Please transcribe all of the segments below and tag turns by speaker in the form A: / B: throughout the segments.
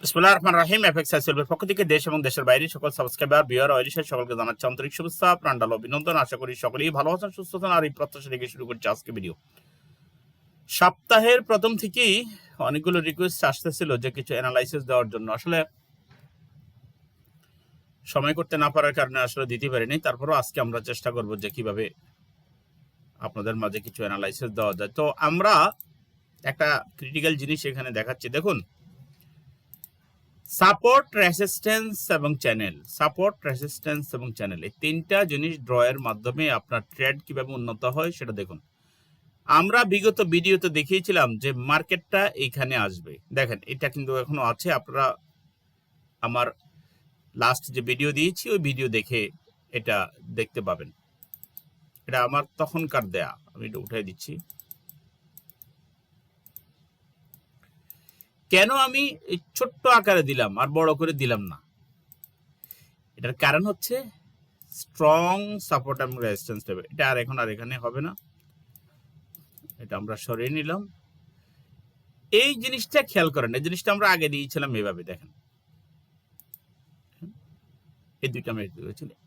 A: বিসমুল্লাহ রহমান রাহিম, এফএক্স আইসেলবের পক্ষ থেকে দেশ এবং দেশের বাইরে সকল সাবস্ক্রাইবার বিয়ার সকলকে আন্তরিক শুভেচ্ছা অভিনন্দন। আশা করি সকলেই ভালো আছেন, সুস্থ আছেন, আর এই প্রত্যাশা শুরু করছি আজকে ভিডিও সপ্তাহের প্রথম থেকেই অনেকগুলো রিকোয়েস্ট আসতেছিল যে কিছু অ্যানালাইসিস দেওয়ার জন্য। আসলে সময় করতে না পারার কারণে আসলে দিতে পারিনি। তারপরেও আজকে আমরা চেষ্টা করব যে কীভাবে আপনাদের মাঝে কিছু অ্যানালাইসিস দেওয়া যায়। তো আমরা একটা ক্রিটিক্যাল জিনিস এখানে দেখাচ্ছি। দেখুন সাপোর্ট রেসিস্ট্যান্স এবং চ্যানেল সাপোর্ট রেসিস্ট্যান্স এবং চ্যানেল এই তিনটা জিনিস ড্রয়ের মাধ্যমে আপনার ট্রেড কীভাবে উন্নত হয় সেটা দেখুন। আমরা বিগত ভিডিওতে দেখিয়েছিলাম যে মার্কেটটা এইখানে আসবে। দেখেন, এটা কিন্তু এখনও আছে। আপনারা আমার লাস্ট যে ভিডিও দিয়েছি, ওই ভিডিও দেখে এটা দেখতে পাবেন। এটা আমার তখনকার দেয়া। আমি এটা উঠাই দিচ্ছি। কেন আমি ছোট্ট আকারে দিলাম আর বড় করে দিলাম না? এটার কারণ হচ্ছে স্ট্রং সাপোর্ট এবং রেজিস্ট্যান্স দেবে এটা আর এখন আর এখানে হবে না। এটা আমরা সরিয়ে নিলাম। এই জিনিসটা খেয়াল করেন, এই জিনিসটা আমরা আগে দিয়েছিলাম এভাবে, দেখেন। এই দুইটা আমরা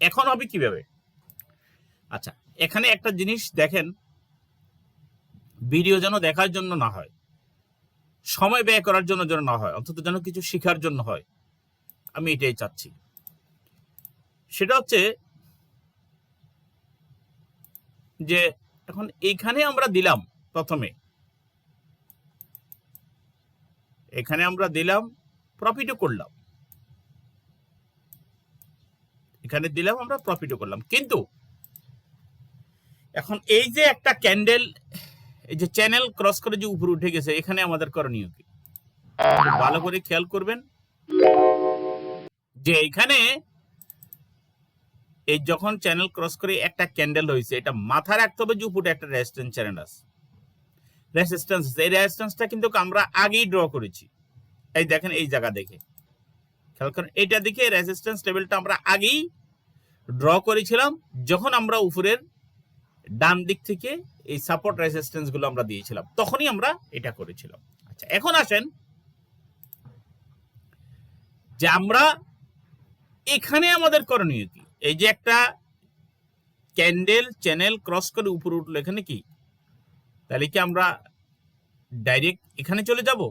A: এখন হবে কীভাবে? আচ্ছা এখানে একটা জিনিস দেখেন ভিডিও যেন দেখার জন্য না হয়। সময় ব্যয় করার জন্য যেন না হয়, অন্তত যেন কিছু শেখার জন্য হয়। আমি এটাই চাচ্ছি। সেটা হচ্ছে যে এখন এইখানে আমরা দিলাম প্রথমে। এখানে আমরা দিলাম প্রফিটও করলাম। এখানে দিলাম আমরা প্রফিটও করলাম। কিন্তু এখন এই যে একটা ক্যান্ডেল এই যে চ্যানেল ক্রস করে যে উপরে উঠে গেছে, এখানে আমাদের করণীয় কি? ভালো করে খেয়াল করবেন। যে এখানে এই যখন চ্যানেল ক্রস করে একটা ক্যান্ডেল হয়েছে এটা মাথা রাখতে হবে যে উপরে একটা রেজিস্ট্যান্স চ্যানেল আছে। রেজিস্ট্যান্স এই রেজিস্ট্যান্সটা কিন্তু আমরা আগেই ড্র করেছি। এই দেখেন, এই জায়গা দেখে। খেয়াল করেন এইটা দেখে রেজিস্ট্যান্স লেভেলটা আমরা আগেই ড্র করেছিলাম, যখন আমরা উপরের ডান দিক থেকে এই সাপোর্ট রেজিস্ট্যান্সগুলো আমরা দিয়েছিলাম। তখনই আমরা এটা করেছিলাম। আচ্ছা এখন আসেন যে আমরা এখানে আমাদের করণীয় কি? এই যে একটা ক্যান্ডেল চ্যানেল ক্রস করে উপরে উঠল, এখানে কি? তাহলে কি আমরা ডাইরেক্ট এখানে চলে যাব?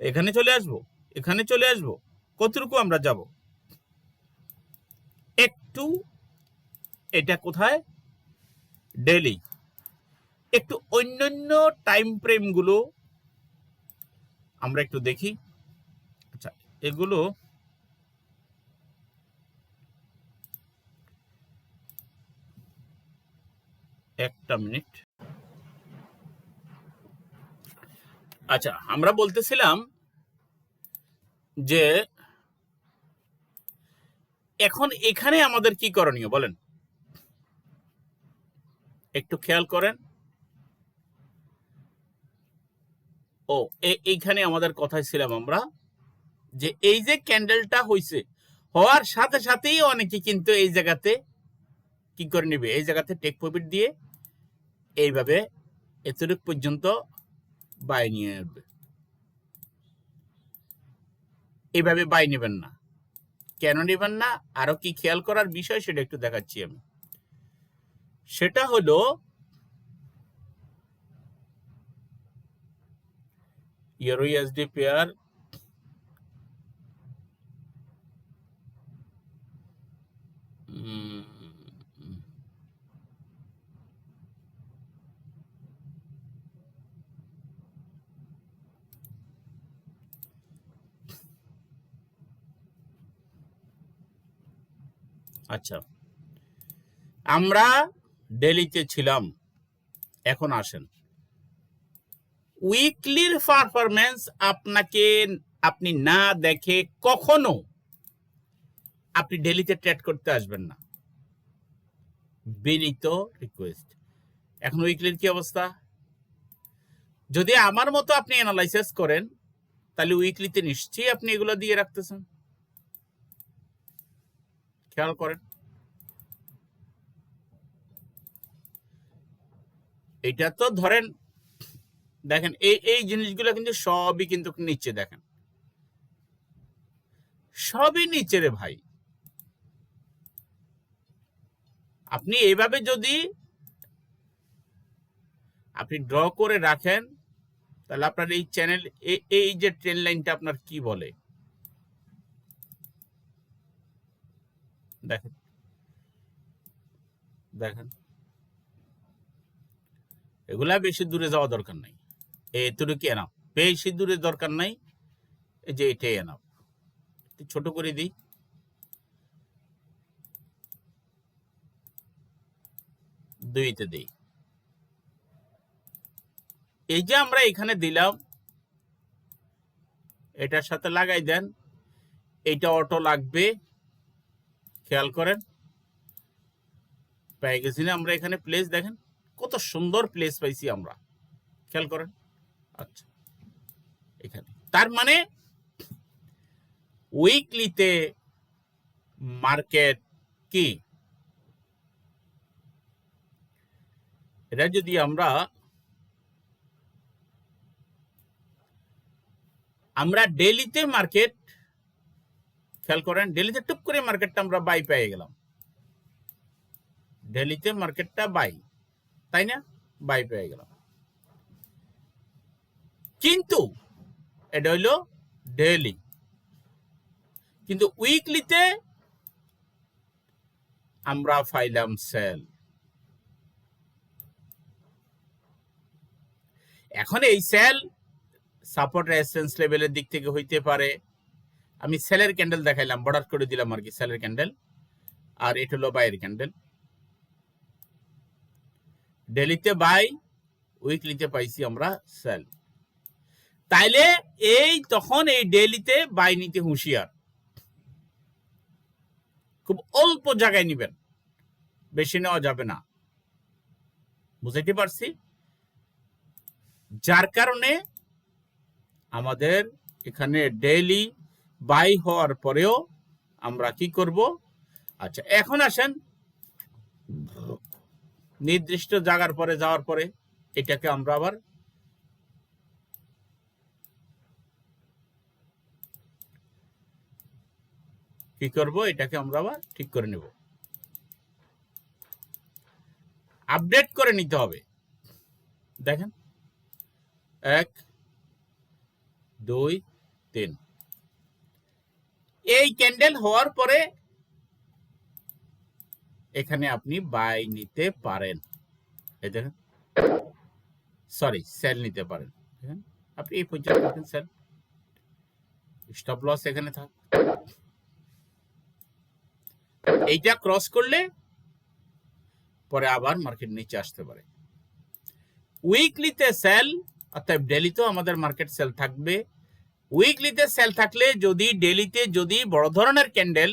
A: এখানে চলে আসব? এখানে চলে আসব? কতটুকু আমরা যাব? একটু, এটা কোথায়? ডেলি একটু অন্যান্য টাইম ফ্রেমগুলো আমরা একটু দেখি। আচ্ছা এগুলো একটা মিনিট। আচ্ছা আমরা বলতেছিলাম যে এখন এখানে আমাদের কি করণীয় বলেন? একটু খেয়াল করেন। ও এইখানে আমাদের কথায় ছিলাম আমরা যে এই যে ক্যান্ডেলটা হইছে, হওয়ার সাথে সাথেই অনেকে কিন্তু এই জায়গাতে কি করে নিবে? এই জায়গাতে টেক প্রফিট দিয়ে এইভাবে এতটুক পর্যন্ত বাই নিয়ে উঠবে এইভাবে বাই নেবেন না। কেন নেবেন না? আরও কি খেয়াল করার বিষয় সেটা একটু দেখাচ্ছি আমি। সেটা হলো ইউরো ইউএসডি পেয়ার আচ্ছা আমরা ডেলিতে ছিলাম, এখন আসেন। উইকলির পারফরমেন্স আপনাকে, আপনি না দেখে কখনো আপনি ডেলিতে ট্রেড করতে আসবেন না। বিনীত রিকোয়েস্ট এখন উইকলির কি অবস্থা? যদি আমার মতো আপনি অ্যানালাইসিস করেন, তাহলে উইকলিতে নিশ্চয়ই আপনি এগুলো দিয়ে রাখতেছেন। খেয়াল করেন। এটা তো ধরেন, দেখেন, এই এই জিনিসগুলো কিন্তু সবই কিন্তু নিচ্ছে দেখেন। সবই নিচে রে ভাই। আপনি এইভাবে যদি আপনি ড্র করে রাখেন, তাহলে আপনার এই চ্যানেল এই যে ট্রেন লাইনটা আপনার কি বলে? দেখেন। দেখেন। এগুলা বেশি দূরে যাওয়া দরকার নাই। এতটুকু এনাফ বেশি দূরে দরকার নাই যে এটাই এনাফ ছোট করে দিই। দুইতে দিই। এই যে আমরা এখানে দিলাম, এটার সাথে লাগাই দেন। এইটা অটো লাগবে। খেয়াল করেন। পেয়ে গেছি না আমরা এখানে প্লেস দেখেন। কত সুন্দর প্লেস পাইছি আমরা। খেয়াল করেন। আচ্ছা এখানে। তার মানে উইকলিতে মার্কেট কি? এটা যদি আমরা আমরা ডেলিতে মার্কেট খেয়াল করেন ডেলিতে টুক করে মার্কেটটা আমরা বাই পেয়ে গেলাম। ডেলিতে মার্কেটটা বাই তাই না? বাই পেয়ে গেলাম। কিন্তু এটা হইল ডেলি কিন্তু উইকলিতে আমরা ফাইলাম সেল এখন এই সেল সাপোর্ট রেজিস্ট্যান্স লেভেলের দিক থেকে হইতে পারে। আমি সেলের ক্যান্ডেল দেখাইলাম বর্ডার করে দিলাম আর কি সেলের ক্যান্ডেল আর এটা হলো বাইয়ের ক্যান্ডেল ডেলিতে বাই উইকলিতে পাইছি আমরা সেল তাইলে এই তখন এই ডেলিতে বাই নিতে হুঁশিয়ার। খুব অল্প জায়গায় নিবেন। বেশি নেওয়া যাবে না। বুঝাইতে পারছি? যার কারণে আমাদের এখানে ডেইলি বাই হওয়ার পরেও আমরা কি করব? আচ্ছা এখন আসেন। নির্দিষ্ট জায়গার পরে যাওয়ার পরে এটাকে আমরা আবার কি করব? এটাকে আমরা আবার ঠিক করে নেব। আপডেট করে নিতে হবে। দেখেন। এক, দুই, তিন। এই ক্যান্ডেল হওয়ার পরে এখানে আপনি বাই নিতে পারেন। এই দেখেন। সরি সেল নিতে পারেন। আপনি এই পর্যন্ত সেল স্টপ লস এখানে থাক। এইটা ক্রস করলে পরে আবার মার্কেট নিচে আসতে পারে। উইকলিতে সেল অর্থাৎ ডেলিতেও আমাদের মার্কেট সেল থাকবে। উইকলিতে সেল থাকলে যদি ডেলিতে যদি বড় ধরনের ক্যান্ডেল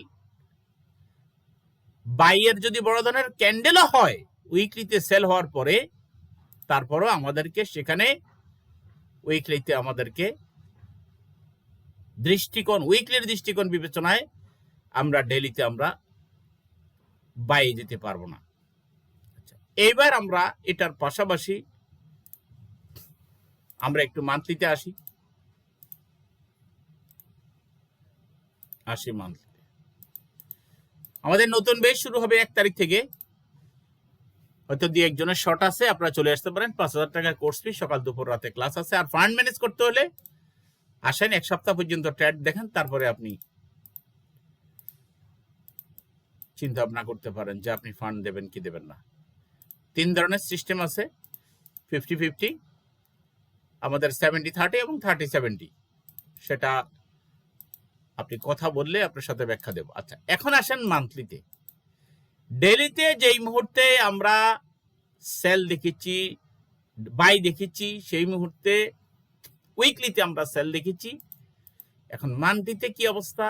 A: বাইয়ের যদি বড় ধরনের ক্যান্ডেলও হয়, উইকলিতে সেল হওয়ার পরে, তারপরও আমাদেরকে সেখানে উইকলিতে আমাদেরকে দৃষ্টিকোণ, উইকলির দৃষ্টিকোণ বিবেচনায় আমরা ডেলিতে আমরা বাইয়ে যেতে পারব না। আচ্ছা এইবার আমরা এটার পাশাপাশি আমরা একটু মান্থলিতে আসি। আসি মান্থলিতে আমাদের নতুন বেশ শুরু হবে এক তারিখ থেকে। হয়তো দিয়ে একজনের শর্ট আছে, আপনারা চলে আসতে পারেন। পাঁচ হাজার টাকার কোর্স ফি সকাল, দুপুর, রাতে ক্লাস আছে। আর ফান্ড ম্যানেজ করতে হলে আসেন, এক সপ্তাহ পর্যন্ত ট্র্যাড দেখেন, তারপরে আপনি চিন্তা ভাবনা করতে পারেন যে আপনি ফান্ড দেবেন কি দেবেন না। তিন ধরনের সিস্টেম আছে ফিফটি ফিফটি আমাদের সেভেন্টি থার্টি এবং থার্টি সেভেন্টি সেটা আপনি কথা বললে আপনার সাথে ব্যাখ্যা দেব। আচ্ছা এখন আসেন মান্থলিতে ডেলিতে যেই মুহূর্তে আমরা সেল দেখেছি বাই দেখেছি, সেই মুহূর্তে উইকলিতে আমরা সেল দেখেছি। এখন মান্থলিতে কি অবস্থা?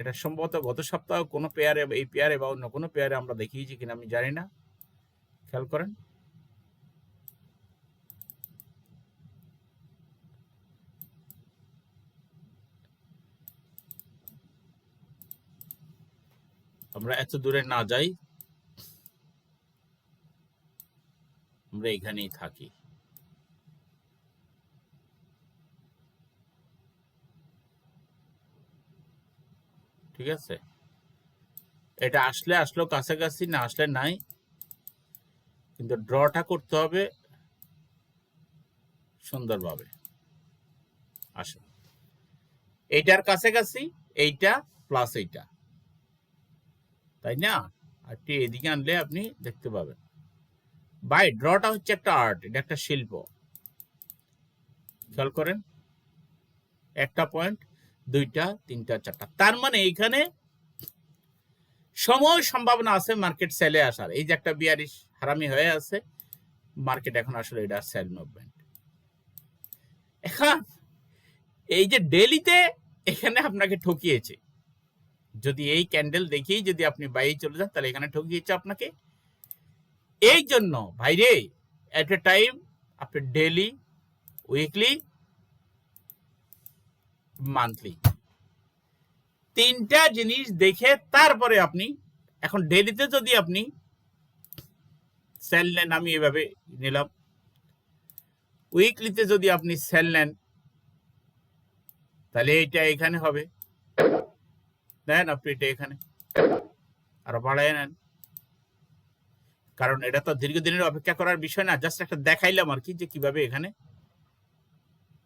A: এটা সম্ভবত গত সপ্তাহ কোনো পেয়ারে এই পেয়ারে বা অন্য কোনো পেয়ারে আমরা দেখিয়েছি কিনা আমি জানি না। খেয়াল করেন। আমরা এত দূরে না যাই, আমরা এখানেই থাকি। ঠিক আছে? এটা আসলে আসলো, কাছাকাছি না আসলে নাই। কিন্তু ড্রটা করতে হবে সুন্দরভাবে। আসুন। এইটার কাছাকাছি, এইটা প্লাস এইটা। তাই না? একটু এদিকে আনলে আপনি দেখতে পাবেন। বাই, ড্রটা হচ্ছে একটা আর্ট, এটা একটা শিল্প। খেয়াল করেন। একটা পয়েন্ট, দুইটা, তিনটা, চারটা। তার মানে এইখানে সময় সম্ভাবনা আছে মার্কেট সেলে আসার। এই যে একটা বিয়ারিশ হারামি হয়ে আছে, মার্কেট এখন আসলে এটা সেল মুভমেন্ট এখন এই যে ডেলিতে এখানে আপনাকে ঠকিয়েছে। যদি এই ক্যান্ডেল দেখেই যদি আপনি বাইরে চলে যান, তাহলে এখানে ঠকিয়েছে আপনাকে। এই জন্য ভাইরে এট এ টাইম আপনি ডেলি উইকলি মান্থলি তিনটা জিনিস দেখে তারপরে আপনি, এখন ডেলিতে যদি আপনি সেল নেন, আমি এভাবে নিলাম। উইকলিতে যদি আপনি সেল নেন, তাহলে এটা এখানে হবে। দেন আপনি এটা এখানে। আরও বাড়ায় নেন। কারণ এটা তো দীর্ঘদিনের অপেক্ষা করার বিষয় না জাস্ট একটা দেখাইলাম আর কি যে কীভাবে এখানে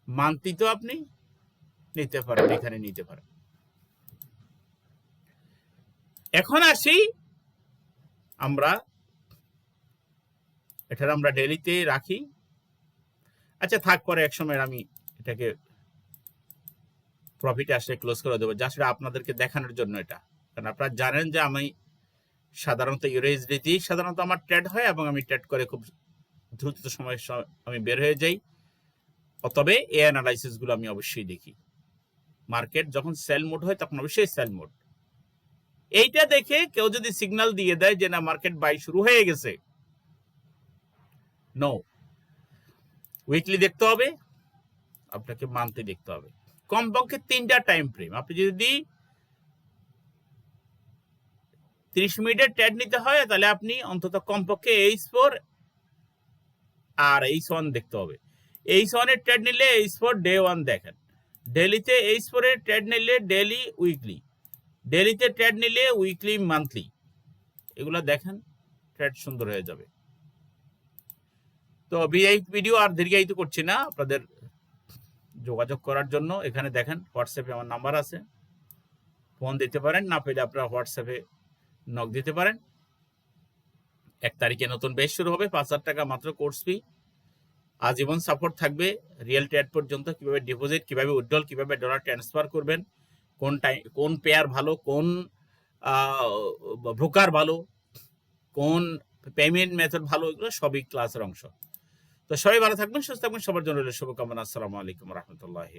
A: মান্থলি তো আপনি নিতে পারেন, এখানে নিতে পারেন। এখন আসি আমরা এটা আমরা ডেলিতে রাখি। আচ্ছা থাক, পরে এক সময় আমি এটাকে প্রফিট আসলে ক্লোজ করে দেবো। জাস্ট আপনাদেরকে দেখানোর জন্য এটা। কারণ আপনারা জানেন যে আমি সাধারণত ইউরোএসডিতেই সাধারণত আমার ট্রেড হয় এবং আমি ট্রেড করে খুব দ্রুত সময় আমি বের হয়ে যাই। তবে এ অ্যানালাইসিসগুলো আমি অবশ্যই দেখি। মার্কেট যখন সেল মোড হয়, তখন অবশ্যই সেল মোড এইটা দেখে কেউ যদি সিগন্যাল দিয়ে দেয় যে না মার্কেট বাই শুরু হয়ে গেছে নো উইকলি দেখতে হবে, আপনাকে মান্থলি দেখতে হবে। কমপক্ষে তিনটা টাইম ফ্রেম আপনি যদি তিরিশ মিনিটের ট্রেড নিতে হয়, তাহলে আপনি অন্তত কমপক্ষে এইচ ফোর আর এইচ ওয়ান দেখতে হবে। এইচ ওয়ানের ট্রেড নিলে এইচ ফোর ডে ওয়ান দেখেন। ডেলিতে এইচ ফোরের ট্রেড নিলে ডেলি উইকলি ডেলিতে ট্রেড নিলে উইকলি মান্থলি এগুলো দেখেন ট্রেড সুন্দর হয়ে যাবে। তো ভিডিও আর দীর্ঘায়িত করছি না। আপনাদের যোগাযোগ করার জন্য এখানে দেখেন হোয়াটসঅ্যাপে আমার নাম্বার আছে। ফোন দিতে পারেন, না পেলে আপনারা হোয়াটসঅ্যাপে নক দিতে পারেন। এক তারিখে নতুন বেশ শুরু হবে, পাঁচ হাজার টাকা মাত্র কোর্স ফি আজীবন সাপোর্ট থাকবে রিয়েল ট্রেড পর্যন্ত কীভাবে ডিপোজিট কীভাবে উইথড্রল কীভাবে ডলার ট্রান্সফার করবেন, কোন টাইম কোন পেয়ার ভালো, কোন ব্রোকার ভালো, কোন পেমেন্ট মেথড ভালো, এগুলো সবই ক্লাসের অংশ। তো সবাই ভালো থাকবেন সুস্থ থাকবেন সবার জন্য শুভকামনা। আসসালামু আলাইকুম রহমতুল্লাহ